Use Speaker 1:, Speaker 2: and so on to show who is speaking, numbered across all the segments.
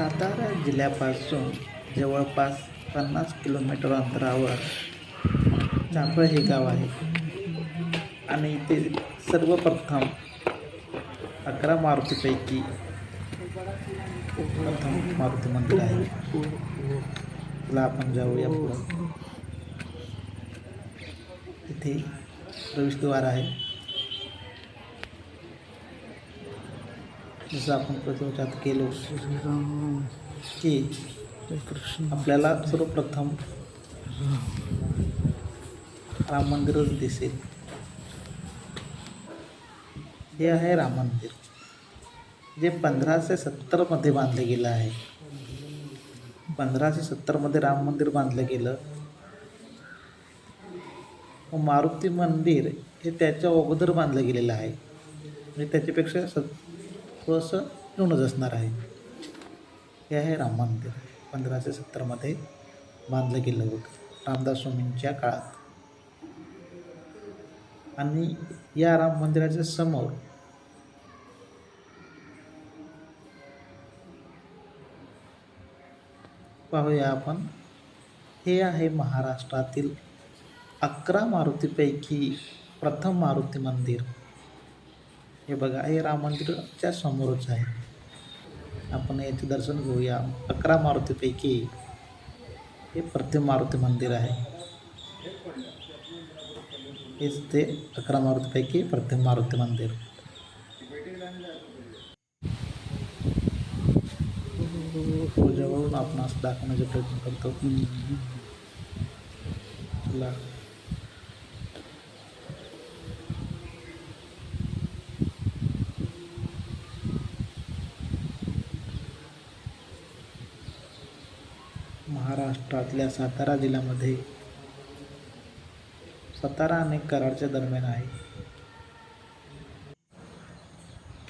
Speaker 1: सातारा जिल्ह्यापासून जवळपास पन्नास किलोमीटर अंतरावर चाफळ हे गाव आहे. आणि इथे सर्वप्रथम अकरा मारुतीपैकी प्रथम मारुती मंदिर आहे. तिला आपण जाऊया पुढं. इथे प्रवेशद्वार आहे. जसं आपण प्रथमच्यात गेलो की आपल्याला सर्वप्रथम राम मंदिरच दिसेल. हे आहे राम मंदिर. जे पंधराशे सत्तरमध्ये बांधले गेलं आहे. पंधराशे सत्तरमध्ये राम मंदिर बांधलं गेलं. मारुती मंदिर हे त्याच्या अगोदर बांधलं गेलेलं आहे. म्हणजे त्याच्यापेक्षा स थोडंसं जुनंच असणार आहे. हे आहे राम मंदिर. पंधराशे सत्तरमध्ये बांधलं गेलं होतं. रामदास स्वामींच्या काळात. आणि या राम मंदिराच्या समोर पाहूया आपण. हे आहे महाराष्ट्रातील अकरा मारुतीपैकी प्रथम मारुती मंदिर. हे बघा हे राम मंदिराच्या समोरच आहे. आपण याचे दर्शन घेऊया. अकरा मारुतीपैकी हे प्रथम मारुती मंदिर आहे. हेच ते अकरा मारुतीपैकी प्रथम मारुती मंदिर. जवळून आपण असं दाखवण्याचा प्रयत्न करतो. महाराष्ट्रातल्या सातारा जिल्ह्यामध्ये सातारा आणि कराडच्या दरम्यान आहे.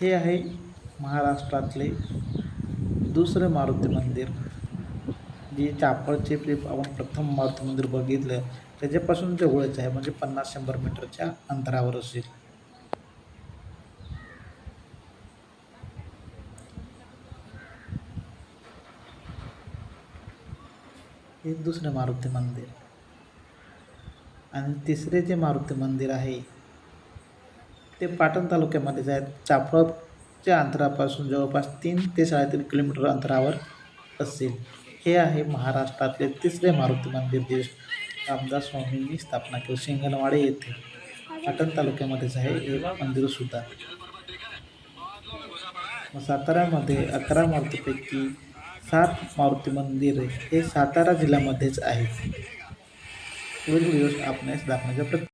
Speaker 1: हे आहे महाराष्ट्रातले दुसरे मारुती मंदिर. जे चापळचे जे आपण प्रथम मारुती मंदिर बघितलं त्याच्यापासून जवळच आहे म्हणजे पन्नास शंभर मीटरच्या अंतरावर असेल. हे दुसरं मारुती मंदिर. आणि तिसरे जे मारुती मंदिर आहे ते पाटण तालुक्यामध्येच आहे चाफळच्या अंतरापासून जवळपास तीन ते साडेतीन किलोमीटर अंतरावर असेल. हे आहे महाराष्ट्रातले तिसरे मारुती मंदिर जे रामदास स्वामींनी स्थापना केली. शिंगणवाडे येथे पाटण तालुक्यामध्येच आहे हे मंदिरसुद्धा मग साताऱ्यामध्ये अकरा मारुतीपैकी सात मारुती मंदिर हे सातारा जिल्ह्यामध्येच आहे. पुढील व्हिडिओज आपणास दाखवण्याचा प्रयत्न